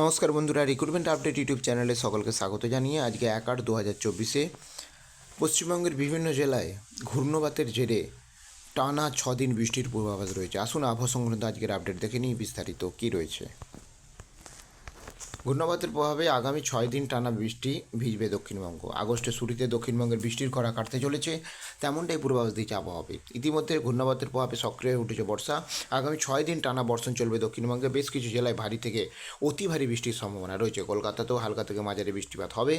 নমস্কার বন্ধুরা recruitment update YouTube চ্যানেলে সকলকে স্বাগত জানিয়ে আজকে এক আট দু হাজার চব্বিশে পশ্চিমবঙ্গের বিভিন্ন জেলায় ঘূর্ণবাতের জেরে টানা ছদিন দিন বৃষ্টির পূর্বাভাস রয়েছে। আসুন আবহাওয়া সংক্রান্ত আজকের আপডেট দেখে নিই, বিস্তারিত কী রয়েছে। ঘূর্ণবাতের প্রভাবে আগামী ছয় দিন টানা বৃষ্টি ভিজবে দক্ষিণবঙ্গ। আগস্টের শুরুতে দক্ষিণবঙ্গের বৃষ্টির খরা কাটতে চলেছে, তেমনটাই পূর্বাভাস দিয়েছে আবহাওয়াবিদ ইতিমধ্যে ঘূর্ণাবাতের প্রভাবে সক্রিয় হয়ে উঠেছে বর্ষা। আগামী ছয় দিন টানা বর্ষণ চলবে দক্ষিণবঙ্গে। বেশ কিছু জেলায় ভারী থেকে অতি ভারী বৃষ্টির সম্ভাবনা রয়েছে। কলকাতাতেও হালকা থেকে মাঝারি বৃষ্টিপাত হবে।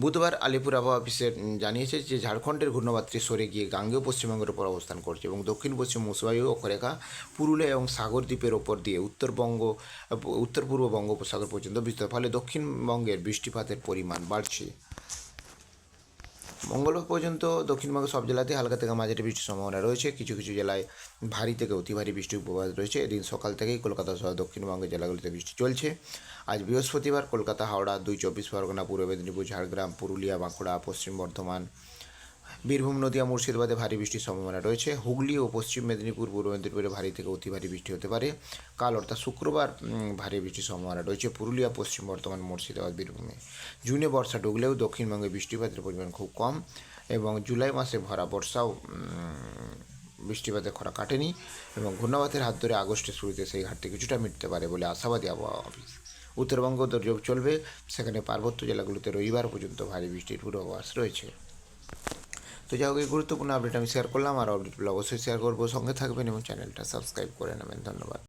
বুধবার আলিপুর আবহাওয়া অফিসে জানিয়েছে যে ঝাড়খণ্ডের ঘূর্ণবাত্রি সরে গিয়ে গাঙ্গেয় পশ্চিমবঙ্গের উপর অবস্থান করছে এবং দক্ষিণ পশ্চিম মৌসুমী অক্ষরেখা পুরুলিয়া এবং সাগর দ্বীপের ওপর দিয়ে উত্তরবঙ্গ, উত্তর পূর্ব বঙ্গোপসাগর পর্যন্ত বিস্তৃত। ফলে দক্ষিণবঙ্গের বৃষ্টিপাতের পরিমাণ বাড়ছে। মঙ্গলবার পর্যন্ত, দক্ষিণবঙ্গের সব জেলাতেই হালকা থেকে মাঝারি বৃষ্টির সম্ভাবনা রয়েছে। কিছু কিছু জেলায় ভারী থেকে অতি ভারী বৃষ্টির উপবাস রয়েছে। এদিন সকাল থেকেই কলকাতা সহ দক্ষিণবঙ্গের জেলাগুলিতে বৃষ্টি চলছে। আজ বৃহস্পতিবার কলকাতা, হাওড়া, দুই, চব্বিশ, পরগনা, পূর্ব মেদিনীপুর, ঝাড়গ্রাম, পুরুলিয়া, বাঁকুড়া, পশ্চিম বর্ধমান বীরভূম, নদিয়া, মুর্শিদাবাদে ভারী বৃষ্টির সম্ভাবনা রয়েছে। হুগলি ও পশ্চিম মেদিনীপুর, পূর্ব মেদিনীপুরে ভারী থেকে অতি ভারী বৃষ্টি হতে পারে। কাল অর্থাৎ শুক্রবার ভারী বৃষ্টির সম্ভাবনা রয়েছে। পুরুলিয়া, পশ্চিম বর্ধমান, মুর্শিদাবাদ, বীরভূমে। জুনে বর্ষা ঢুকলেও দক্ষিণবঙ্গে বৃষ্টিপাতের পরিমাণ খুব কম এবং জুলাই মাসে ভরা বর্ষাও বৃষ্টিপাতে খরা কাটেনি এবং ঘূর্ণাবাতের হাত ধরে আগস্টের শুরুতে সেই ঘাটতি কিছুটা মিটতে পারে বলে আশাবাদী আবহাওয়া অফিস। উত্তরবঙ্গ দুর্যোগ চলবে। সেখানে পার্বত্য জেলাগুলিতে রবিবার পর্যন্ত ভারী বৃষ্টির পূর্বাভাস রয়েছে। তো যাই হোক, এই গুরুত্বপূর্ণ আপডেট আমি শেয়ার করলাম, আর আপডেটগুলো অবশ্যই শেয়ার করব। সঙ্গে থাকবেন এবং চ্যানেলটা সাবস্ক্রাইব করে নেবেন। ধন্যবাদ।